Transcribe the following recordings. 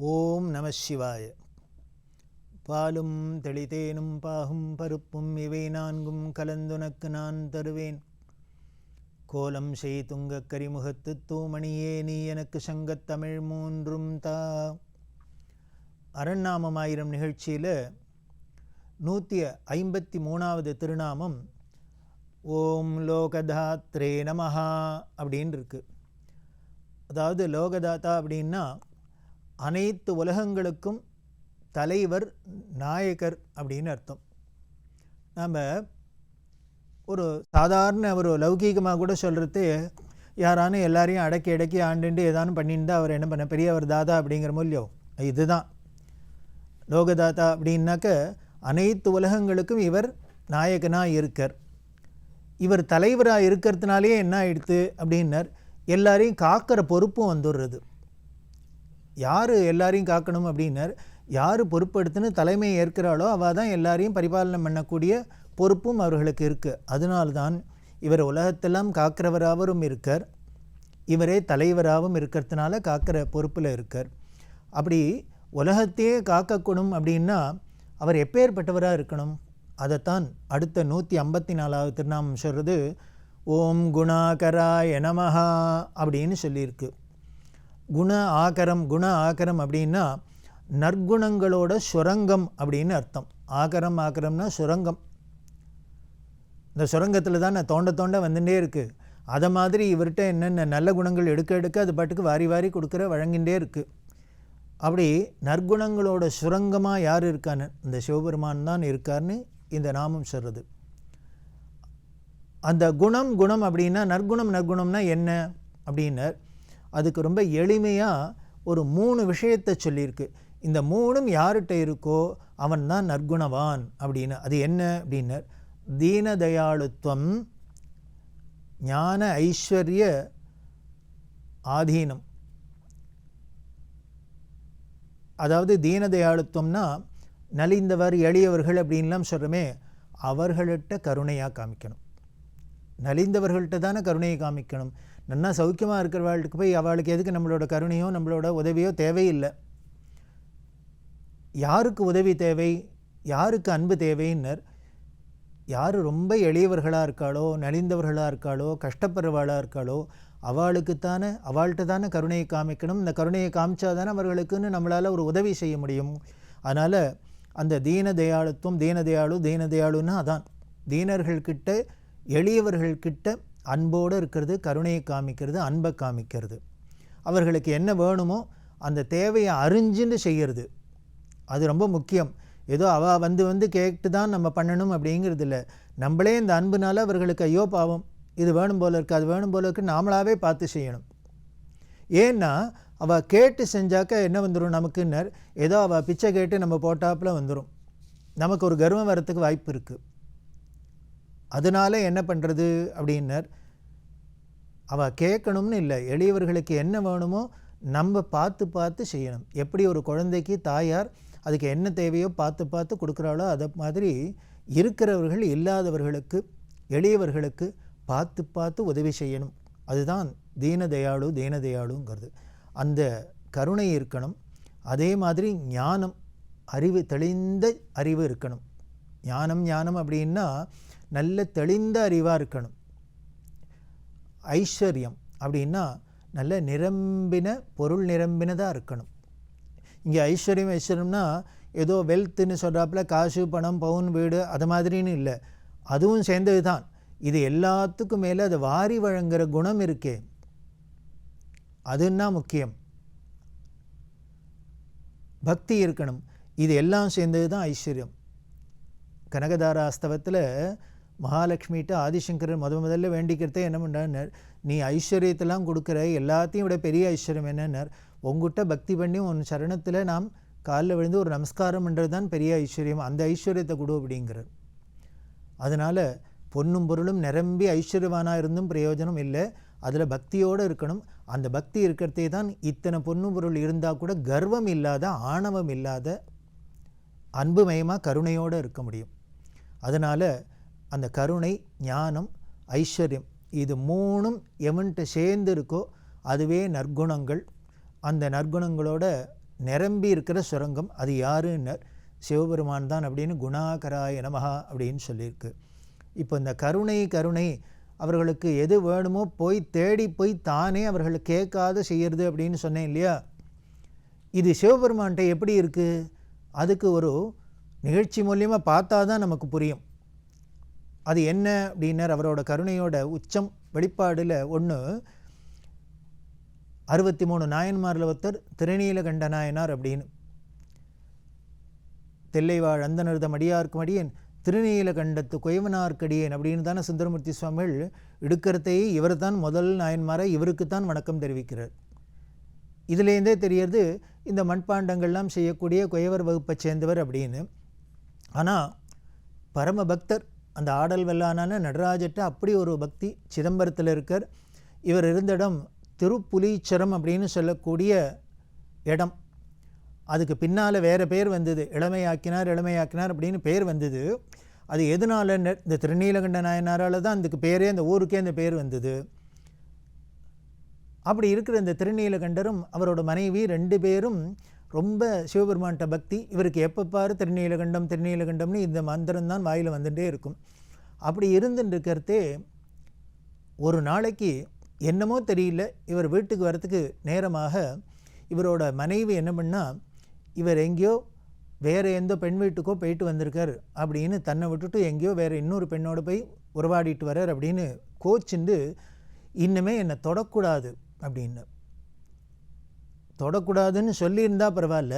ஓம் நம சிவாய. பாலும் தெளிதேனும் பாகும் பருப்பும் இவை நான்கும் கலந்துனக்கு நான் தருவேன். கோலம் செய் துங்கக் கரிமுகத்து தூமணியே நீ எனக்கு சங்கத் தமிழ் மூன்றும் தா. அரண்நாமம் ஆயிரம் நிகழ்ச்சியில் நூற்றி ஐம்பத்தி மூணாவது திருநாமம் ஓம் லோகதாத்ரே நமஹா அப்படின்னு இருக்கு அதாவது லோகதாத்தா அப்படின்னா அனைத்து உலகங்களுக்கும் தலைவர் நாயகர் அப்படின்னு அர்த்தம். நாம் ஒரு சாதாரண ஒரு லௌகீகமாக கூட சொல்கிறது யாரானு எல்லாரையும் அடக்கி அடக்கி ஆண்டுண்டு ஏதானும் பண்ணிட்டு அவர் என்ன பண்ண பெரியவர் தாதா அப்படிங்கிற மூலியோ இதுதான். லோகதாதா அப்படின்னாக்க அனைத்து உலகங்களுக்கும் இவர் நாயகனாக இருக்கார். இவர் தலைவராக இருக்கிறதுனாலே என்ன ஆயிடுத்து அப்படின்னார். எல்லாரையும் காக்கிற பொறுப்பும் வந்துடுறது. யார் எல்லாரையும் காக்கணும் அப்படின்னர். யார் பொறுப்படுத்துன்னு தலைமை ஏற்கிறாளோ அவள் தான் எல்லாரையும் பரிபாலனை பண்ணக்கூடிய பொறுப்பும் அவர்களுக்கு இருக்குது அதனால்தான் இவர் உலகத்தெல்லாம் காக்கிறவராகவும் இருக்கார். இவரே தலைவராகவும் இருக்கிறதுனால காக்கிற பொறுப்பில் இருக்கார். அப்படி உலகத்தையே காக்கக்கூடும் அப்படின்னா அவர் எப்பேற்பட்டவராக இருக்கணும்? அதைத்தான் அடுத்த நூற்றி ஐம்பத்தி நாலாவது திருநாமம் சொல்கிறது ஓம் குணாகராய நமஹா அப்படின்னு சொல்லியிருக்கு. குண ஆகரம் குண ஆகரம் அப்படின்னா நற்குணங்களோட சுரங்கம் அப்படின்னு அர்த்தம். ஆகரம் ஆகரம்னா சுரங்கம். இந்த சுரங்கத்தில் தான் நான் தோண்ட தோண்ட வந்துட்டே இருக்குது அதை மாதிரி இவர்கிட்ட என்னென்ன நல்ல குணங்கள் எடுக்க எடுக்க அது பாட்டுக்கு வாரி வாரி கொடுக்குற வழங்கின்றே இருக்குது அப்படி நற்குணங்களோட சுரங்கமாக யார் இருக்கான்னு? இந்த சிவபெருமான் தான் இருக்கார்னு இந்த நாமம் சொல்கிறது அந்த குணம் குணம் அப்படின்னா நற்குணம் நற்குணம்னா என்ன? அப்படின்னர். அதுக்கு ரொம்ப எளிமையாக ஒரு மூணு விஷயத்தை சொல்லியிருக்கு. இந்த மூணும் யார்கிட்ட இருக்கோ அவன் தான் நற்குணவான் அப்படின்னு. அது என்ன அப்படின்னர். தீனதயாளுத்துவம் ஞான ஐஸ்வர்ய ஆதீனம். அதாவது தீனதயாளுத்துவம்னா நலிந்தவர் எளியவர்கள் அப்படின்லாம் சொல்கிறோமே அவர்கள்ட்ட கருணையாக காமிக்கணும். நலிந்தவர்கள்ட்ட தானே கருணையை காமிக்கணும். நன்னா சௌக்கியமாக இருக்கிறவாளுக்கு போய் அவளுக்கு எதுக்கு நம்மளோட கருணையோ நம்மளோட உதவியோ தேவையில்லை. யாருக்கு உதவி தேவை? யாருக்கு அன்பு தேவைன்னர்? யார் ரொம்ப எளியவர்களாக இருக்காளோ நலிந்தவர்களாக இருக்காளோ கஷ்டப்படுறவாளாக இருக்காளோ அவளுக்குத்தானே அவள்கிட்ட தானே கருணையை காமிக்கணும். இந்த கருணையை காமிச்சா தானே அவர்களுக்குன்னு நம்மளால் ஒரு உதவி செய்ய முடியும். அதனால் அந்த தீன தயாளுத்துவம் தீன தயாளு தீன தயாளுன்னா அதான். தீனர்கள்கிட்ட எளியவர்கள்கிட்ட அன்போடு இருக்கிறது கருணையை காமிக்கிறது அன்பை காமிக்கிறது. அவர்களுக்கு என்ன வேணுமோ அந்த தேவையை அறிஞ்சுன்னு செய்கிறது. அது ரொம்ப முக்கியம். ஏதோ அவள் வந்து வந்து கேட்டு தான் நம்ம பண்ணணும் அப்படிங்கிறது இல்லை. நம்மளே இந்த அன்புனால அவர்களுக்கு ஐயோ பாவம் இது வேணும் போல இருக்குது அது வேணும் போல இருக்குது நாமளாகவே பார்த்து செய்யணும். ஏன்னா அவள் கேட்டு செஞ்சாக்க என்ன வந்துடும் நமக்குன்னர்? ஏதோ அவள் பிச்சை கேட்டு நம்ம போட்டாப்புல வந்துடும் நமக்கு ஒரு கர்வம் வரத்துக்கு வாய்ப்பு இருக்குது அதனால என்ன பண்ணுறது அப்படின்னர்? அவள் கேட்கணும்னு இல்லை. எளியவர்களுக்கு என்ன வேணுமோ நம்ம பார்த்து பார்த்து செய்யணும். எப்படி ஒரு குழந்தைக்கு தாயார் அதுக்கு என்ன தேவையோ பார்த்து பார்த்து கொடுக்குறாளோ அதை மாதிரி இருக்கிறவர்கள் இல்லாதவர்களுக்கு எளியவர்களுக்கு பார்த்து பார்த்து உதவி செய்யணும். அதுதான் தீனதயாளு தீனதயாளுங்கிறது. அந்த கருணை இருக்கணும். அதே மாதிரி ஞானம் அறிவு தெளிந்த அறிவு இருக்கணும். ஞானம் ஞானம் அப்படின்னா நல்ல தெளிந்த அறிவாக இருக்கணும். ஐஸ்வர்யம் அப்படின்னா நல்ல நிரம்பின பொருள் நிரம்பினதாக இருக்கணும். இங்கே ஐஸ்வர்யம் ஐஸ்வர்யம்னா ஏதோ வெல்த்துன்னு சொல்கிறாப்புல காசு பணம் பவுன் வீடு அது மாதிரின்னு இல்லை. அதுவும் சேர்ந்தது தான். இது எல்லாத்துக்கும் மேலே அது வாரி வழங்குகிற குணம் இருக்கே. அதுன்னா முக்கியம். பக்தி இருக்கணும். இது எல்லாம் சேர்ந்தது தான் ஐஸ்வர்யம். கனகதாராஸ்தவத்தில் மகாலட்சுமிகிட்ட ஆதிசங்கரர் முத முதல்ல வேண்டிக்கிறதே என்ன பண்ணுறாருன்னார் நீ ஐஸ்வர்யத்தெல்லாம் கொடுக்குற எல்லாத்தையும் விட பெரிய ஐஸ்வர்யம் என்னன்னார்? உங்ககிட்ட பக்தி பண்ணி உன் சரணத்தில் நாம் காலில் விழுந்து ஒரு நமஸ்காரம் பண்ணுறது தான் பெரிய ஐஸ்வர்யம். அந்த ஐஸ்வர்யத்தை கொடு அப்படிங்கிறார். அதனால் பொன்னும் பொருளும் நிரம்பி ஐஸ்வர்யவானாக இருந்தும் பிரயோஜனம் இல்லை. அதில் பக்தியோடு இருக்கணும். அந்த பக்தி இருக்கிறதே தான் இத்தனை பொண்ணு பொருள் இருந்தால் கூட கர்வம் இல்லாத ஆணவம் இல்லாத அன்புமயமாக கருணையோடு இருக்க முடியும். அதனால் அந்த கருணை ஞானம் ஐஸ்வர்யம் இது மூணும் எவன்கிட்ட சேர்ந்து இருக்கோ அதுவே நற்குணங்கள். அந்த நற்குணங்களோட நிரம்பி இருக்கிற சுரங்கம் அது யாருன்னர்? சிவபெருமான் தான் அப்படின்னு குணாகராய நமகா அப்படின்னு சொல்லியிருக்கு. இப்போ இந்த கருணை கருணை அவர்களுக்கு எது வேணுமோ போய் தேடி போய் தானே அவர்கள் கேட்காத செய்கிறது அப்படின்னு சொன்னேன் இல்லையா? இது சிவபெருமான்கிட்ட எப்படி இருக்குது அதுக்கு ஒரு நிகழ்ச்சி மூலியமாக பார்த்தா தான் நமக்கு புரியும். அது என்ன அப்படின்னர் அவரோட கருணையோட உச்சம் வெளிப்பாடில் ஒன்று அறுபத்தி மூணு நாயன்மாரில் ஒருத்தர் திருநீலகண்ட நாயனார் அப்படின்னு. தெல்லைவாழ் அந்தனருதம் அடியார்க்கும் அடியேன் திருநீலகண்டத்து கொய்வனார்க்கடியேன் அப்படின்னு தானே சுந்தரமூர்த்தி சுவாமிகள் எடுக்கிறதையே இவர் தான் முதல் நாயன்மாரை இவருக்கு தான் வணக்கம் தெரிவிக்கிறார். இதுலேருந்தே தெரியறது இந்த மண்பாண்டங்கள்லாம் செய்யக்கூடிய குயவர் வகுப்பைச் சேர்ந்தவர் அப்படின்னு. ஆனால் பரம பக்தர் அந்த ஆடல் வெள்ளானான நடராஜட்ட அப்படி ஒரு பக்தி சிதம்பரத்தில் இருக்கார். இவர் இருந்த இடம் திருப்புலீச்சரம் அப்படின்னு சொல்லக்கூடிய இடம். அதுக்கு பின்னால் வேறு பேர் வந்தது. இளமையாக்கினார் இளமையாக்கினார் அப்படின்னு பேர் வந்தது. அது எதனால இந்த திருநீலகண்ட நாயனாரால் தான் அதுக்கு பேரே அந்த ஊருக்கே அந்த பேர் வந்தது. அப்படி இருக்கிற இந்த திருநீலகண்டரும் அவரோட மனைவி ரெண்டு பேரும் ரொம்ப சிவபெருமான்கிட்ட பக்தி இவருக்கு எப்போ பாரு திருநீலகண்டம் திருநீலகண்டம்னு இந்த மந்திரம் தான் வாயில் வந்துட்டே இருக்கும். அப்படி இருந்துருக்கிறதே ஒரு நாளைக்கு என்னமோ தெரியல இவர் வீட்டுக்கு வரத்துக்கு நேரமாக இவரோட மனைவி என்ன பண்ணால் இவர் எங்கேயோ வேறு எந்த பெண் வீட்டுக்கோ போயிட்டு வந்திருக்கார் அப்படின்னு தன்னை விட்டுட்டு எங்கேயோ வேறு இன்னொரு பெண்ணோடு போய் உறவாடிட்டு வரார் அப்படின்னு கோச்சுண்டு இன்னுமே என்னை தொடக்கூடாது அப்படின்னு. தொடக்கூடாதுன்னு சொல்லியிருந்தா பரவாயில்ல.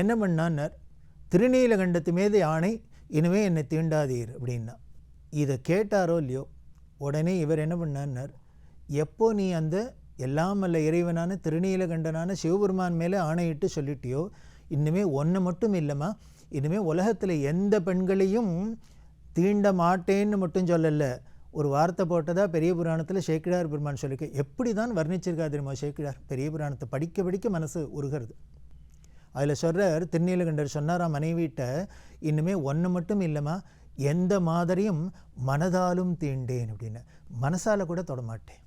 என்ன பண்ணான்னார்? திருநீலகண்டத்து மீது ஆணை இனிமே என்னை தீண்டாதீர் அப்படின்னா. இதை கேட்டாரோ இல்லையோ உடனே இவர் என்ன பண்ணார்னார் எப்போ நீ அந்த எல்லாம் அல்ல இறைவனான திருநீலகண்டனான சிவபெருமான் மேலே ஆணையிட்டு சொல்லிட்டியோ இன்னுமே ஒன்று மட்டும் இல்லைம்மா இனிமேல் உலகத்தில் எந்த பெண்களையும் தீண்ட மாட்டேன்னு மட்டும் சொல்லலை. ஒரு வார்த்தை போட்டதா பெரிய புராணத்தில் சேக்கிடார் பெருமான் சொல்லிக்க எப்படி தான் வர்ணிச்சிருக்கா தெரியுமா சேக்கிடார் பெரிய புராணத்தை படிக்க படிக்க மனசு உருகிறது. அதில் சொல்கிறார் திருநீலகண்டர் சொன்னாராம் மனைவிட்ட இன்னுமே ஒன்று மட்டும் இல்லைம்மா எந்த மாதிரியும் மனதாலும் தீண்டேன் அப்படின்னு. மனசால் கூட தொடமாட்டேன்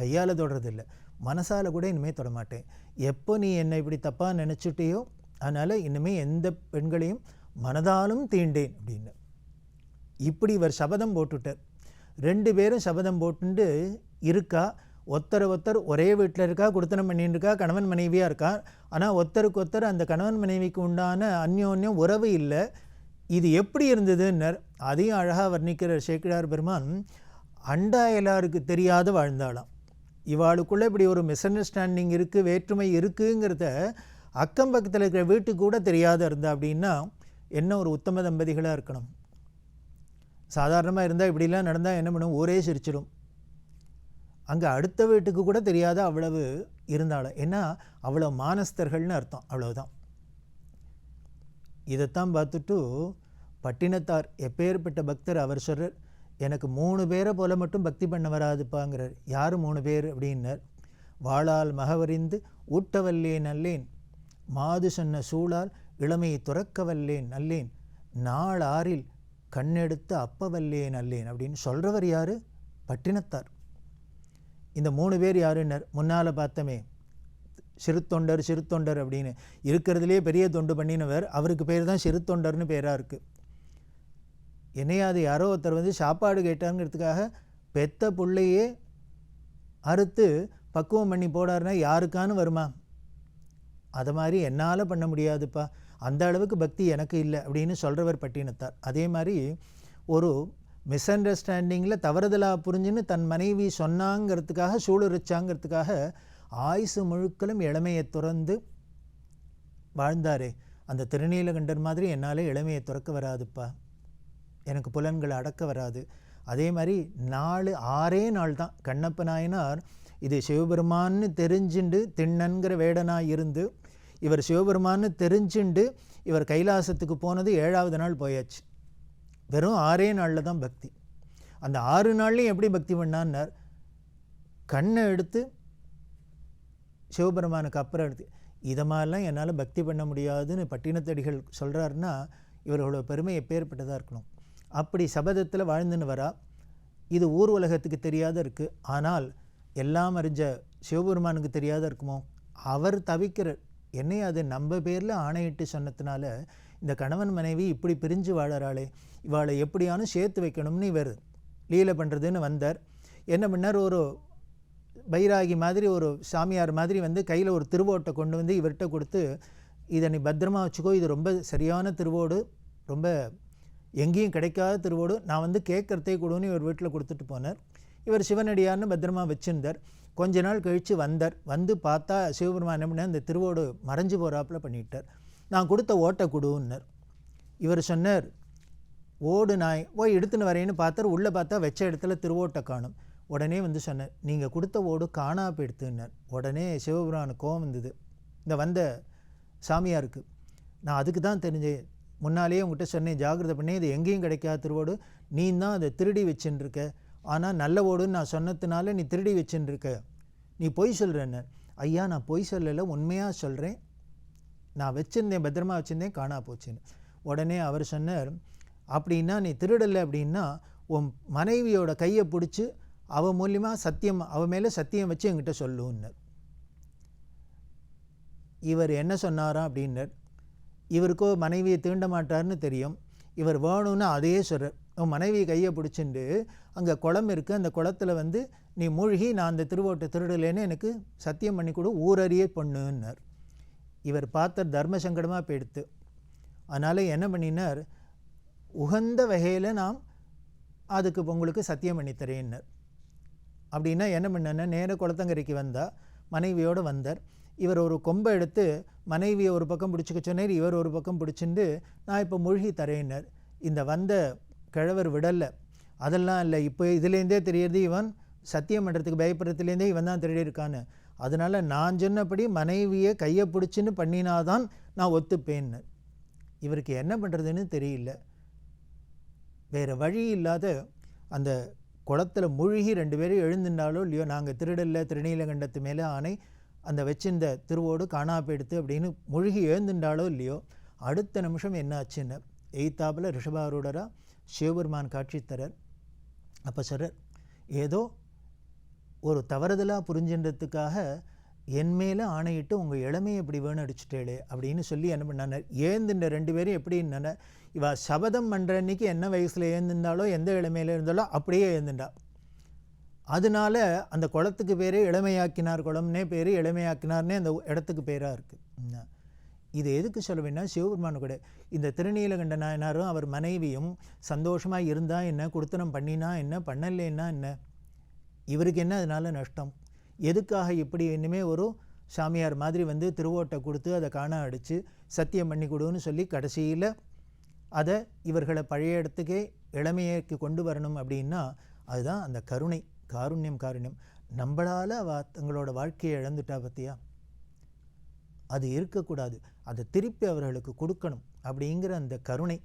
கையால் தொடுறதில்ல. மனசால் கூட இனிமேல் தொடமாட்டேன் எப்போ நீ என்னை இப்படி தப்பாக நினச்சிட்டியோ அதனால் இனிமேல் எந்த பெண்களையும் மனதாலும் தீண்டேன் அப்படின்னு. இப்படி இவர் சபதம் போட்டுட்டார். ரெண்டு பேரும் சபதம் போட்டுண்டு இருக்கா? ஒருத்தர் ஒருத்தர் ஒரே வீட்டில் இருக்கா? குடுத்தனம் பண்ணிட்டு இருக்கா? கணவன் மனைவியாக இருக்கா? ஆனால் ஒருத்தருக்கு ஒருத்தர் அந்த கணவன் மனைவிக்கு உண்டான அந்யோன்யம் உறவு இல்லை. இது எப்படி இருந்ததுன்னர். அதையும் அழகாக வர்ணிக்கிற சேக்கிழார் பெருமான். அண்டா எல்லாருக்கு தெரியாத வாழ்ந்தாளாம். இவாளுக்குள்ளே இப்படி ஒரு மிஸ் அண்டர்ஸ்டாண்டிங் இருக்குது வேற்றுமை இருக்குங்கிறத அக்கம் பக்கத்தில் இருக்கிற வீட்டுக்கு கூட தெரியாத இருந்தா அப்படின்னா என்ன ஒரு உத்தம தம்பதிகளாக இருக்கணும். சாதாரணமாக இருந்தால் இப்படிலாம் நடந்தால் என்ன பண்ணும்? ஊரே சிரிச்சிடும் அங்கே அடுத்த வீட்டுக்கு கூட தெரியாத அவ்வளவு இருந்தாலும் ஏன்னா அவ்வளோ மானஸ்தர்கள்னு அர்த்தம் அவ்வளோதான் இதைத்தான் பார்த்துட்டு பட்டினத்தார் எப்பேற்பட்ட பக்தர் அவர் சொல்கிறார் எனக்கு மூணு பேரை போல மட்டும் பக்தி பண்ண வராதுப்பாங்கிறார். யார் மூணு பேர்? அப்படின்னார். வாளால் மகவறிந்து ஊட்டவல்லேன் நல்லேன் மாது சொன்ன சூழால் இளமையை துறக்கவல்லேன் நல்லேன் நாள் ஆறில் கண்ணெடுத்து அப்பவல்லேன் அல்லேன் அப்படின்னு சொல்கிறவர் யார்? பட்டினத்தார். இந்த மூணு பேர் யாருன்னர் முன்னால் பார்த்தமே சிறுத்தொண்டர் சிறுத்தொண்டர் அப்படின்னு. இருக்கிறதுலே பெரிய தொண்டு பண்ணினவர் அவருக்கு பேர் தான் சிறு தொண்டர்னு பேராக இருக்குது என்னையாது யாரோ ஒருத்தர் வந்து சாப்பாடு கேட்டாங்கிறதுக்காக பெத்த பிள்ளையே அறுத்து பக்குவம் பண்ணி போடாருன்னா யாருக்கானு வருமா? அதை மாதிரி என்னால் பண்ண முடியாதுப்பா. அந்த அளவுக்கு பக்தி எனக்கு இல்லை அப்படின்னு சொல்கிறவர் பட்டினத்தார். அதே மாதிரி ஒரு மிஸ் அண்டர்ஸ்டாண்டிங்கில் தவறுதலாக புரிஞ்சுன்னு தன் மனைவி சொன்னாங்கிறதுக்காக சூளுரிச்சாங்கிறதுக்காக ஆயுசு முழுக்களும் இளமையை துறந்து வாழ்ந்தாரே. அந்த திருநீலகண்டர் மாதிரி என்னால் இளமையை துறக்க வராதுப்பா. எனக்கு புலன்களை அடக்க வராது. அதே மாதிரி நாலு ஆறே நாள் தான். கண்ணப்ப நாயனார் இது சிவபெருமான்னு தெரிஞ்சுண்டு திண்ணன்கிற வேடனாக இருந்து இவர் சிவபெருமான்னு தெரிஞ்சுண்டு இவர் கைலாசத்துக்கு போனது ஏழாவது நாள் போயாச்சு. வெறும் ஆறே நாளில் தான் பக்தி. அந்த ஆறு நாள்லையும் எப்படி பக்தி பண்ணான்னார்? கண்ணை எடுத்து சிவபெருமானுக்கு அப்புறம் எடுத்து இதை மாதிரிலாம் என்னால் பக்தி பண்ண முடியாதுன்னு பட்டினத்தடிகள் சொல்கிறாருன்னா இவர்களோட பெருமை எப்பேற்பட்டதாக இருக்கணும். அப்படி சபதத்தில் வாழ்ந்துன்னு வரா. இது ஊர் உலகத்துக்கு தெரியாத இருக்குது ஆனால் எல்லாம் அறிஞ்ச சிவபெருமானுக்கு தெரியாத இருக்குமோ? அவர் தவிக்கிற என்னை அது நம்ம பேரில் ஆணையிட்டு சொன்னதுனால இந்த கணவன் மனைவி இப்படி பிரிஞ்சு வாழறாளே இவாளை எப்படியானும் சேர்த்து வைக்கணும்னு இவர் லீலை பண்ணுறதுன்னு வந்தார். என்ன பண்ணார்? ஒரு பைராகி மாதிரி ஒரு சாமியார் மாதிரி வந்து கையில் ஒரு திருவோட்டை கொண்டு வந்து இவர்கிட்ட கொடுத்து இதை நீ பத்திரமா வச்சுக்கோ இது ரொம்ப சரியான திருவோடு ரொம்ப எங்கேயும் கிடைக்காத திருவோடு நான் வந்து கேட்குறதே கொடுன்னு இவர் வீட்டில் கொடுத்துட்டு போனார். இவர் சிவனடியார்னு பத்திரமா வச்சிருந்தார். கொஞ்ச நாள் கழித்து வந்தார். வந்து பார்த்தா சிவபெருமான் என்ன பண்ணார்? இந்த திருவோடு மறைஞ்சு போகிறாப்புல பண்ணிட்டார். நான் கொடுத்த ஓட்டை கொடுன்னார். இவர் சொன்னார் ஓடு நாய் ஓ எடுத்துன்னு வரேன்னு பார்த்தார். உள்ளே பார்த்தா வச்ச இடத்துல திருவோட்டை காணும். உடனே வந்து சொன்னார் நீங்கள் கொடுத்த ஓடு காணா போயிடுத்துன்னார். உடனே சிவபுரானுக்கு கோவம் வந்தது. இந்த வந்த சாமியாருக்கு நான் அதுக்கு தான் தெரிஞ்சேன். முன்னாலேயே உங்கள்கிட்ட சொன்னேன். ஜாகிரதை பண்ணி இது எங்கேயும் கிடைக்காத திருவோடு. நீ தான் அதை திருடி வச்சுன்னு இருக்க. ஆனால் நல்ல ஓடுன்னு நான் சொன்னதுனால நீ திருடி வச்சுன்னு நீ பொய் சொல்கிறேன்னு ஐயா நான் பொய் சொல்லலை உண்மையாக சொல்கிறேன் நான் வச்சுருந்தேன் பத்திரமா வச்சுருந்தேன் காணா போச்சுன்னு. உடனே அவர் சொன்னார் அப்படின்னா நீ திருடலை அப்படின்னா உன் மனைவியோட கையை பிடிச்சி அவன் மூலியமாக சத்தியம் அவன் மேலே சத்தியம் வச்சு என்கிட்ட சொல்லுன்னர் இவர் என்ன சொன்னாராம் அப்படின்னர் இவருக்கோ மனைவியை தீண்ட மாட்டார்னு தெரியும். இவர் வேணும்னு அதையே சொல்கிறார் உன் மனைவி கையை பிடிச்சிண்டு அங்கே குளம் இருக்குது அந்த குளத்துல வந்து நீ மூழ்கி நான் அந்த திருவோட்டை திருடலைன்னு எனக்கு சத்தியம் பண்ணி கொடு ஊரறிய பண்ணுன்னார். இவர் பார்த்த தர்ம சங்கடமாக போயிடுத்து. அதனால் என்ன பண்ணினார்? உகந்த வகையில் நாம் அதுக்கு உங்களுக்கு சத்தியம் பண்ணி தரேன்னார். அப்படின்னா என்ன பண்ணேன்னா நேர குளத்தங்கரைக்கு வந்தால் மனைவியோடு வந்தார். இவர் ஒரு கொம்பை எடுத்து மனைவியை ஒரு பக்கம் பிடிச்சிக்க சொன்னார் இவர் ஒரு பக்கம் பிடிச்சிண்டு நான் இப்போ மூழ்கி தரேன்னார். இந்த வந்த கிழவர் விடலை. அதெல்லாம் இல்லை. இப்போ இதுலேருந்தே தெரியறது இவன் சத்தியம் பண்ணுறதுக்கு பயப்படுறதுலேருந்தே இவன் தான் திருடியிருக்கான்னு. அதனால் நான் சொன்னபடி மனைவியை கையை பிடிச்சின்னு பண்ணினாதான் நான் ஒத்துப்பேன்னு. இவருக்கு என்ன பண்ணுறதுன்னு தெரியல. வேறு வழி இல்லாத அந்த குளத்தில் மூழ்கி ரெண்டு பேரும் எழுந்துட்டாலோ இல்லையோ நாங்கள் திருடல்ல திருநீலகண்டத்து மேலே ஆணை அந்த வச்சிருந்த திருவோடு காணா போயிடுத்து அப்படின்னு மூழ்கி எழுந்துட்டாலோ இல்லையோ அடுத்த நிமிஷம் என்ன ஆச்சுன்னு எய்த்தாப்பில் ரிஷபாரூடராக சிவபெருமான் காட்சி தரர். அப்போ சொல்கிறார் ஏதோ ஒரு தவறுதலாக புரிஞ்சின்றதுக்காக என் மேலே ஆணையிட்டு உங்கள் இளமையை இப்படி வேணும் அடிச்சுட்டேளே அப்படின்னு சொல்லி என்ன பண்ணார் ஏந்துன்ற ரெண்டு பேரும் எப்படி என்னென்ன இவ சபதம் பண்ணுற அன்னைக்கு என்ன வயசில் ஏந்திருந்தாலோ எந்த இளமையில் இருந்தாலோ அப்படியே ஏந்துண்டா அதனால அந்த குளத்துக்கு பேரே இளமையாக்கினார் குளம்னே பேர் இளமையாக்கினார்னே அந்த இடத்துக்கு பேராக இருக்குது இது எதுக்கு சொல்ல வேணா சிவபெருமானு கூட இந்த திருநீலகண்ட நாயனாரும் அவர் மனைவியும் சந்தோஷமாக இருந்தால் என்ன கொடுத்தனம் பண்ணினா என்ன பண்ணலைன்னா என்ன? இவருக்கு என்ன அதனால நஷ்டம்? எதுக்காக இப்படி இன்னுமே ஒரு சாமியார் மாதிரி வந்து திருவோட்டை கொடுத்து அதை காண அடித்து சத்தியம் பண்ணி கொடுன்னு சொல்லி கடைசியில் அதை இவர்களை பழைய இடத்துக்கே இளமையைக்கு கொண்டு வரணும் அப்படின்னா அதுதான் அந்த கருணை. காருண்யம் காருண்யம். நம்மளால் அவ தங்களோட வாழ்க்கையை இழந்துட்டா பற்றியா அது இருக்கக்கூடாது. அதை திருப்பி அவர்களுக்கு கொடுக்கணும் அப்படிங்கிற அந்த கருணை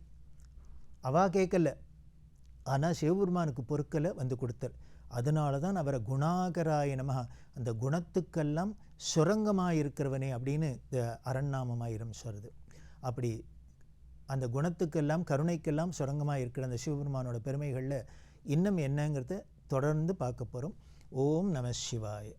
அவா கேட்கல. ஆனால் சிவபெருமானுக்கு பொருட்களை வந்து கொடுத்தல். அதனால தான் அவரை குணாகராய அந்த குணத்துக்கெல்லாம் சுரங்கமாக இருக்கிறவனே அப்படின்னு இந்த அரண்நாமமாயிரம் சொல்கிறது அப்படி அந்த குணத்துக்கெல்லாம் கருணைக்கெல்லாம் சுரங்கமாக இருக்கிற அந்த சிவபெருமானோட பெருமைகளில் இன்னும் என்னங்கிறத தொடர்ந்து பார்க்க போகிறோம் ஓம் நம சிவாய.